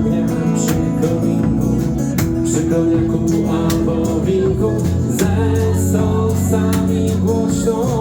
ogniem przy kominku, przy koniaku albo winku, ze sosami głośno.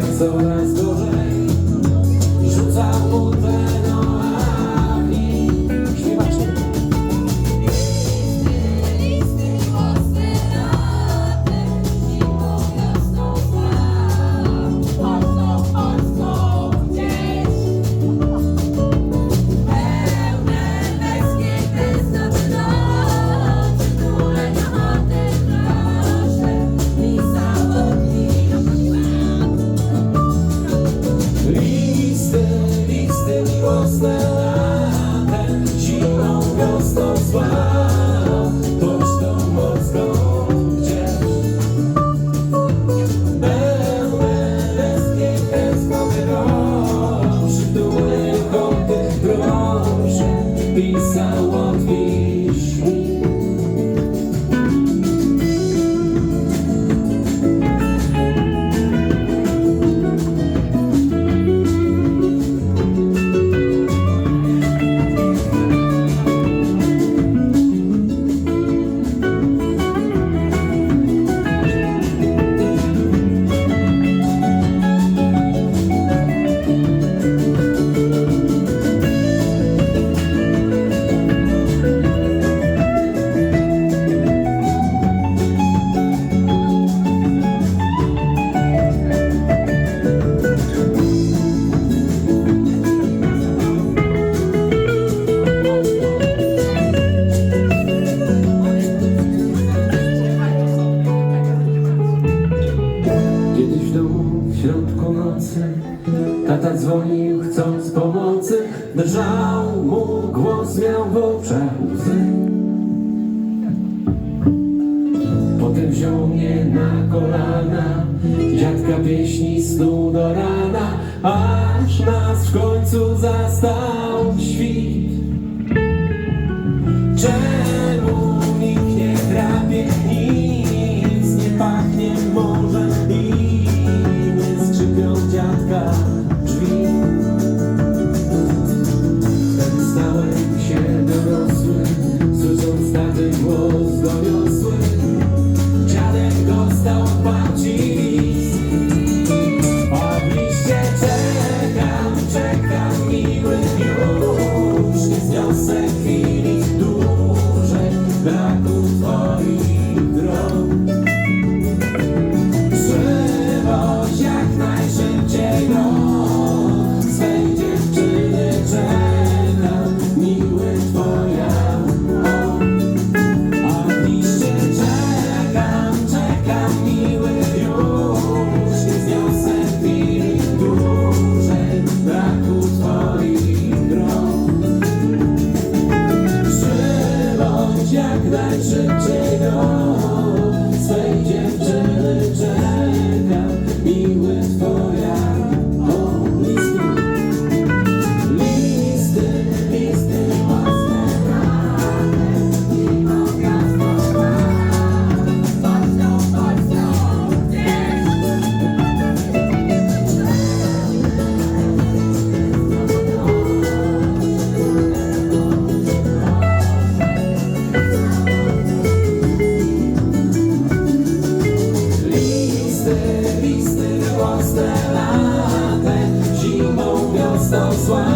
get so loud. pensar. środku nocy. Tata dzwonił chcąc pomocy Drżał mu głos, miał w oczach łzy. Potem wziął mnie na kolana. Dziadka pieśni snu do rana Aż nas w końcu zastał świt. Czemu nikt nie drapie, nic nie pachnie, może jak najszybciej do swej dziewczyny